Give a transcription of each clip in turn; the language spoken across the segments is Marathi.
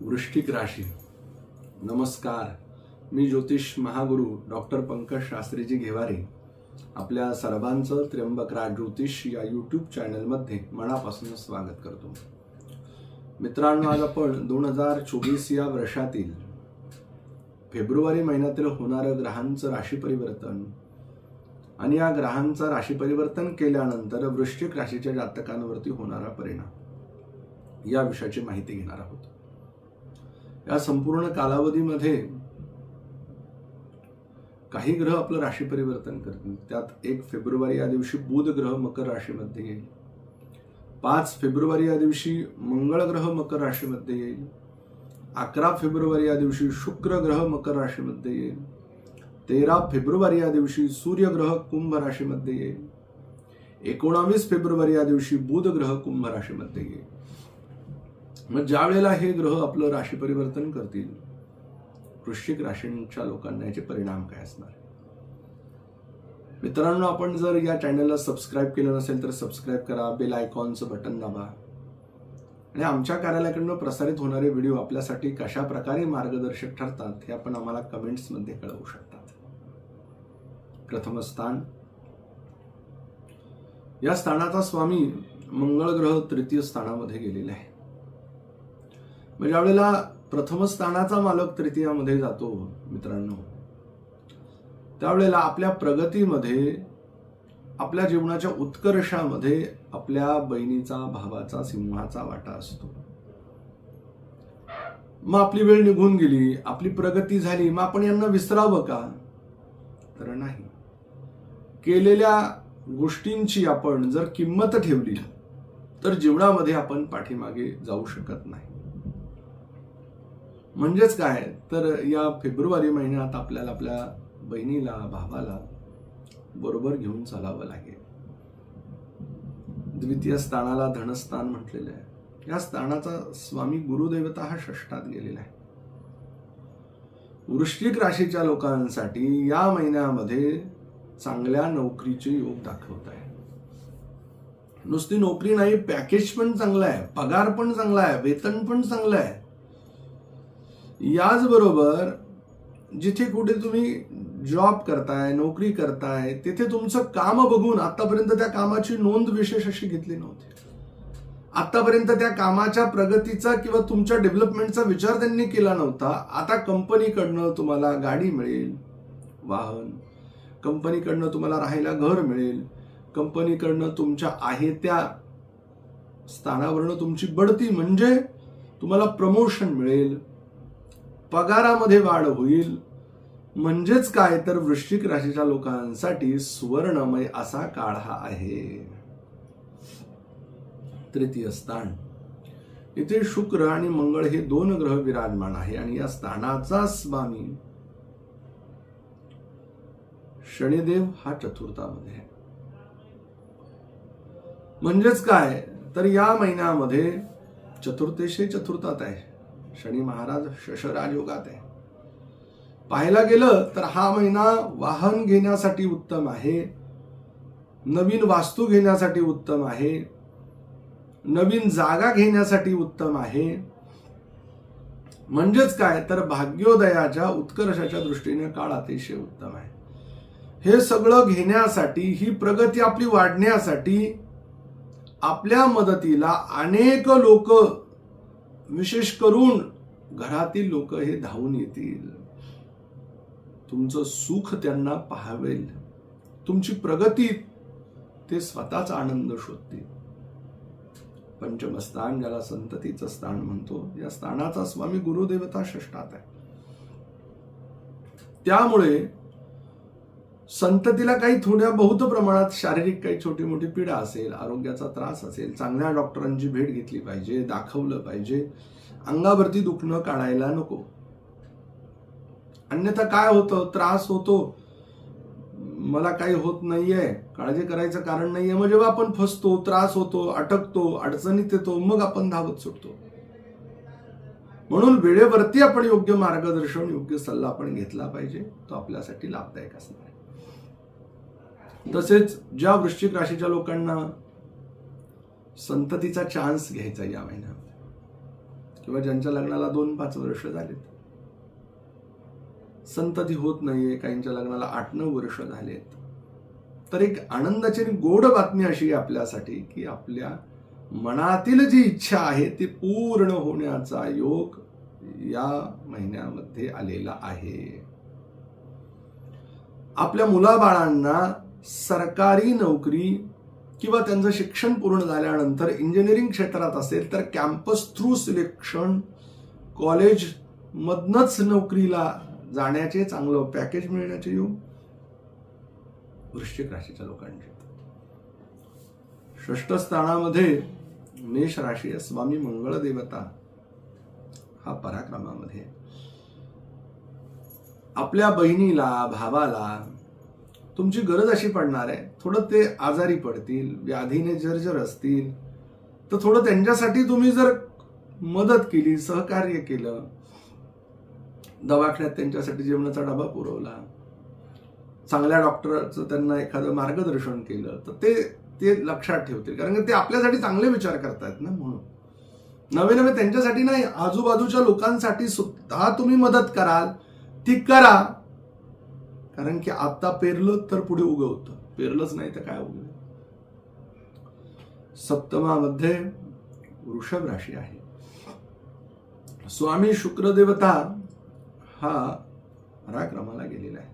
वृश्चिक राशी. नमस्कार. मी ज्योतिष महागुरू डॉक्टर पंकज शास्त्रीजी घेवारे. आपल्या सर्वांचं त्र्यंबकराज ज्योतिष या यूट्यूब चॅनलमध्ये मनापासून स्वागत करतो. मित्रांनो आज आपण दोन हजार चोवीस या वर्षातील फेब्रुवारी महिन्यातील होणारं ग्रहांचं राशी परिवर्तन आणि या ग्रहांचं राशी परिवर्तन केल्यानंतर वृश्चिक राशीच्या जातकांवरती होणारा परिणाम या विषयाची माहिती घेणार आहोत. या संपूर्ण कालावधीमध्ये काही ग्रह आपलं राशी परिवर्तन करतील. त्यात एक फेब्रुवारी या दिवशी बुध ग्रह मकर राशीमध्ये येईल. पाच फेब्रुवारी या दिवशी मंगळ ग्रह मकर राशीमध्ये येईल. अकरा फेब्रुवारी या दिवशी शुक्र ग्रह मकर राशीमध्ये येईल. तेरा फेब्रुवारी या दिवशी सूर्यग्रह कुंभ राशीमध्ये येईल. एकोणावीस फेब्रुवारी या दिवशी बुध ग्रह कुंभ राशीमध्ये येईल. मग ज्या वेळेला हे ग्रह आपलं राशी परिवर्तन करतील वृश्चिक राशींच्या लोकांना याचे परिणाम काय असणार? मित्रांनो आपण जर या चॅनलला सबस्क्राईब केलं नसेल तर सबस्क्राईब करा बेल आयकॉनचं बटन दाबा. आणि आमच्या कार्यालयाकडनं प्रसारित होणारे व्हिडिओ आपल्यासाठी कशा प्रकारे मार्गदर्शक ठरतात हे आपण आम्हाला कमेंट्समध्ये कळवू शकतात. प्रथम स्थान. या स्थानाचा स्वामी मंगळ ग्रह तृतीय स्थानामध्ये गेलेला आहे. म्हणजे ज्यावेळेला प्रथम स्थानाचा मालक तृतीयामध्ये जातो मित्रांनो त्यावेळेला आपल्या प्रगतीमध्ये आपल्या जीवनाच्या उत्कर्षामध्ये आपल्या बहिणीचा भावाचा सिंहाचा वाटा असतो. मग आपली वेळ निघून गेली आपली प्रगती झाली मग आपण यांना विसरावं का? तर नाही. केलेल्या गोष्टींची आपण जर किंमत ठेवली तर जीवनामध्ये आपण पाठीमागे जाऊ शकत नाही. म्हणजेच काय? तर या फेब्रुवारी महिन्यात आपल्याला आपल्या बहिणीला भावाला बरोबर घेऊन चालावं लागेल. द्वितीय स्थानाला धनस्थान म्हटलेलं आहे. या स्थानाचा स्वामी गुरुदेवता हा षष्टात गेलेला आहे. वृश्चिक राशीच्या लोकांसाठी या महिन्यामध्ये चांगल्या नोकरीचे योग दाखवत आहे. नुसती नोकरी नाही पॅकेज पण चांगलं आहे पगार पण चांगला आहे वेतन पण चांगलं आहे. याचबरोबर जिथे कुठे तुम्ही जॉब करताय नोकरी करताय तिथे तुमचं काम बघून आतापर्यंत त्या कामाची नोंद विशेष अशी घेतली नव्हती. आतापर्यंत त्या कामाच्या प्रगतीचा किंवा तुमच्या डेव्हलपमेंटचा विचार त्यांनी केला नव्हता. आता कंपनीकडनं तुम्हाला गाडी मिळेल वाहन. कंपनीकडनं तुम्हाला राहायला घर मिळेल. कंपनीकडनं तुमच्या आहे त्या स्थानावरनं तुमची बढती म्हणजे तुम्हाला प्रमोशन मिळेल. पगारामध्ये वाढ होईल. म्हणजेच काय? तर वृश्चिक राशीच्या लोकांसाठी सुवर्णमय असा काळ हा आहे. तृतीय स्थान. इथे शुक्र आणि मंगळ हे दोन ग्रह विराजमान आहे आणि या स्थानाचा स्वामी शनिदेव हा चतुर्थामध्ये आहे. म्हणजेच काय? तर या महिन्यामध्ये चतुर्थेशे चतुर्थात आहे. शनी महाराज शशराज योगात आहे. पाहायला गेलं तर हा महिना वाहन घेण्यासाठी उत्तम आहे. नवीन वास्तू घेण्यासाठी उत्तम आहे. नवीन जागा घेण्यासाठी उत्तम आहे. म्हणजेच काय? तर भाग्योदयाच्या उत्कर्षाच्या दृष्टीने काळ अतिशय उत्तम आहे. हे सगळं घेण्यासाठी ही प्रगती आपली वाढण्यासाठी आपल्या मदतीला अनेक लोक विशेष करून घरातील लोक हे धावून येतील. तुमचं सुख त्यांना पाहावेल. तुमची प्रगती ते स्वतःचा आनंद शोधतील. पंचमस्थान ज्याला संततीचं स्थान म्हणतो या स्थानाचा स्वामी गुरुदेवता षष्टात आहे. त्यामुळे संततीला काही थोड्या बहुत प्रमाणात शारीरिक काही छोटी मोठी पीडा असेल आरोग्याचा त्रास असेल चांगल्या डॉक्टरांची भेट घेतली पाहिजे दाखवलं पाहिजे अंगावरती दुखणं काढायला नको. अन्यथा काय होतं? त्रास होतो. मला काही होत नाहीये काळजी करायचं कारण नाहीये. मग जेव्हा आपण फसतो त्रास होतो अटकतो अडचणीत येतो मग आपण धावत सुटतो. म्हणून वेळेवरती आपण योग्य मार्गदर्शन योग्य सल्ला आपण घेतला पाहिजे. तो आपल्यासाठी लाभदायक असणार आहे. तसेच ज्या वृश्चिक राशीच्या लोकांना संततीचा चान्स घ्यायचा या महिन्यात किंवा ज्यांच्या लग्नाला दोन पाच वर्ष झालेत. संतती होत नाहीये काहींच्या लग्नाला आठ नऊ वर्ष झालेत. तर एक आनंदाची आणि गोड बातमी अशी आहे आपल्यासाठी की आपल्या मनातील जी इच्छा आहे ती पूर्ण होण्याचा योग या महिन्यामध्ये आलेला आहे. आपल्या मुलाबाळांना सरकारी नोकरी किंवा त्यांचं शिक्षण पूर्ण झाल्यानंतर इंजिनिअरिंग क्षेत्रात असेल तर कॅम्पस थ्रू सिलेक्शन कॉलेजमधनच नोकरीला जाण्याचे चांगलं पॅकेज मिळण्याचे योग वृश्चिक राशीच्या लोकांचे. षष्ठ स्थानामध्ये मेष राशी स्वामी मंगळ देवता हा पराक्रमामध्ये आपल्या बहिणीला भावाला तुमची गरज अशी पडणार आहे थोडं ते आजारी पडतील व्याधीने जर्जर असतील तर थोडं त्यांच्यासाठी तुम्ही जर मदत केली सहकार्य केलं दवाखान्यात त्यांच्यासाठी जेवणाचा डबा पुरवला चांगल्या डॉक्टरचं त्यांना एखादं मार्गदर्शन केलं तर ते ते लक्षात ठेवतील. कारण ते आपल्यासाठी चांगले विचार करतायत ना म्हणून. नवे नवे त्यांच्यासाठी नाही आजूबाजूच्या लोकांसाठी सुद्धा तुम्ही मदत कराल ती करा. कारण की आता पेरलं तर पुढे उगवतं पेरलंच नाही तर काय उगवेल सप्तमामध्ये वृषभ राशी आहे. स्वामी शुक्रदेवता हा पराक्रमाला गेलेला आहे.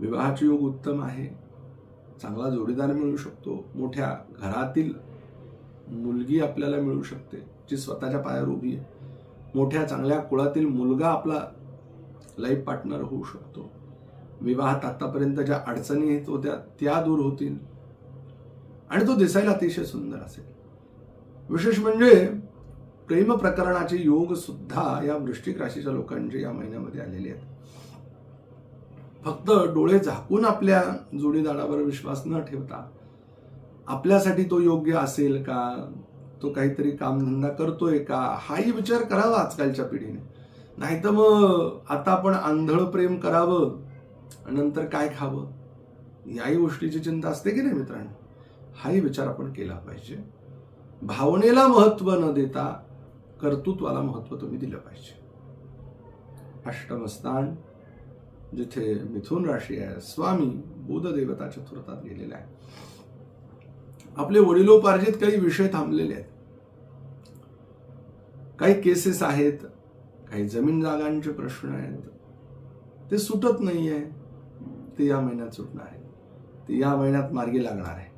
विवाहाचे योग उत्तम आहे. चांगला जोडीदार मिळू शकतो. मोठ्या घरातील मुलगी आपल्याला मिळू शकते. जी स्वतःच्या पायावर उभी आहे. मोठ्या चांगल्या कुळातील मुलगा आपला लाईफ पार्टनर होऊ शकतो. विवाहात आत्तापर्यंत ज्या अडचणी येत होत्या त्या दूर होतील. आणि तो दिसायला अतिशय सुंदर असेल. विशेष म्हणजे प्रेम प्रकरणाचे योग सुद्धा या वृश्चिक राशीच्या लोकांचे या महिन्यामध्ये आलेले आहेत. फक्त डोळे झाकून आपल्या जोडीदारावर विश्वास न ठेवता आपल्यासाठी तो योग्य असेल का? तो काहीतरी कामधंदा करतोय का? हाही विचार करावा आजकालच्या पिढीने. नाही तर मग आता आपण आंधळ प्रेम करावं नंतर काय खावं? याही गोष्टीची चिंता असते की नाही मित्रांनो? हाही विचार आपण केला पाहिजे. भावनेला महत्त्व न देता कर्तृत्वाला महत्त्व तुम्ही दिलं पाहिजे. अष्टमस्थान जिथे मिथुन राशी आहे स्वामी बुध देवता चतुर्थात गेलेला आहे. आपले वडिलोपार्जित काही विषय थांबलेले आहेत. काही केसेस आहेत काही जमीन जागांचे प्रश्न आहेत. ते सुटत नाही आहे ते या महिन्यात सुटणार आहे. ते या महिन्यात मार्गी लागणार आहे.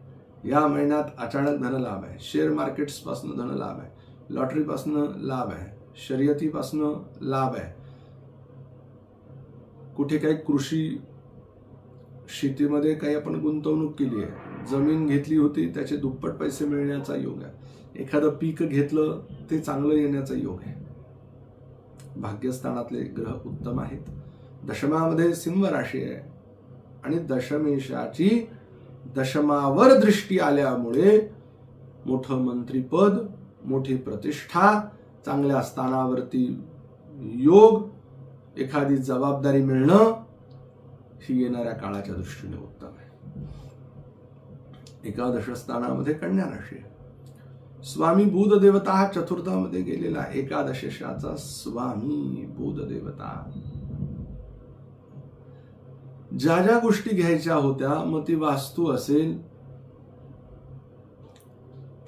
या महिन्यात अचानक धनलाभ आहे. शेअर मार्केट्सपासून धनलाभ आहे. लॉटरीपासनं लाभ आहे. शर्यतीपासनं लाभ आहे. कुठे काही कृषी शेतीमध्ये काही आपण गुंतवणूक केली आहे. जमीन घेतली होती त्याचे दुप्पट पैसे मिळण्याचा योग आहे. एखादं पीक घेतलं ते चांगलं येण्याचा योग आहे. भाग्यस्थानातले ग्रह उत्तम आहेत. दशमामध्ये सिंह राशी आहे. आणि दशमेशाची दशमावर दृष्टी आल्यामुळे मोठं मंत्रीपद मोठी प्रतिष्ठा चांगल्या स्थानावरती योग एखादी जबाबदारी मिळणं ही येणाऱ्या काळाच्या दृष्टीने उत्तम आहे. एकादश स्थानामध्ये कन्या राशी आहे. स्वामी बुध देवता हा चतुर्थामध्ये गेलेला आहे. एकादशेशाचा स्वामी बुध देवता ज्या ज्या गोष्टी घ्यायच्या होत्या मग ती वास्तू असेल.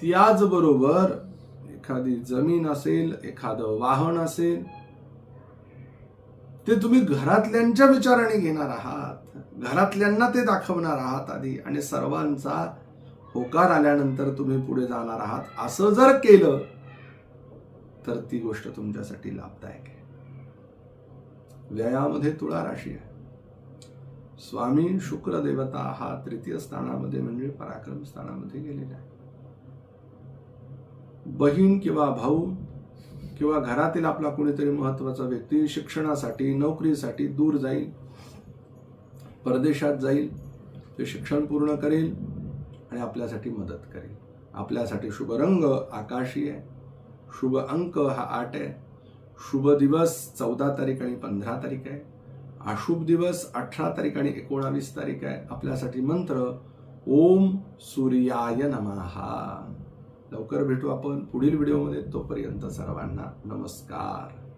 त्याचबरोबर एखादी जमीन असेल एखादं वाहन असेल ते तुम्ही घरातल्यांच्या विचाराने घेणार आहात. घरातल्यांना ते दाखवणार आहात आधी. आणि सर्वांचा होकार आल्यानंतर तुम्ही पुढे जाणार आहात. असं जर केलं तर ती गोष्ट तुमच्यासाठी लाभदायक आहे. व्ययामध्ये तुळा राशी आहे. स्वामी शुक्र देवता हा तृतीय स्थानामध्ये म्हणजे पराक्रम स्थानामध्ये गेलेला आहे. बहीण किंवा भाऊ किंवा घरातील आपला कोणीतरी महत्त्वाचा व्यक्ती शिक्षणासाठी नोकरीसाठी दूर जाईल. परदेशात जाईल. ते शिक्षण पूर्ण करेल. आणि आपल्यासाठी मदत करेल. आपल्यासाठी शुभ रंग आकाशी आहे. शुभ अंक हा आठ आहे. शुभ दिवस चौदा तारीख आणि पंधरा तारीख आहे. अशुभ दिवस अठरा तारीख आणि एकोणावीस तारीख आहे. आपल्यासाठी मंत्र ओम सूर्याय नमहा लवकर भेटू आपण पुढील व्हिडिओमध्ये. तोपर्यंत सर्वांना नमस्कार.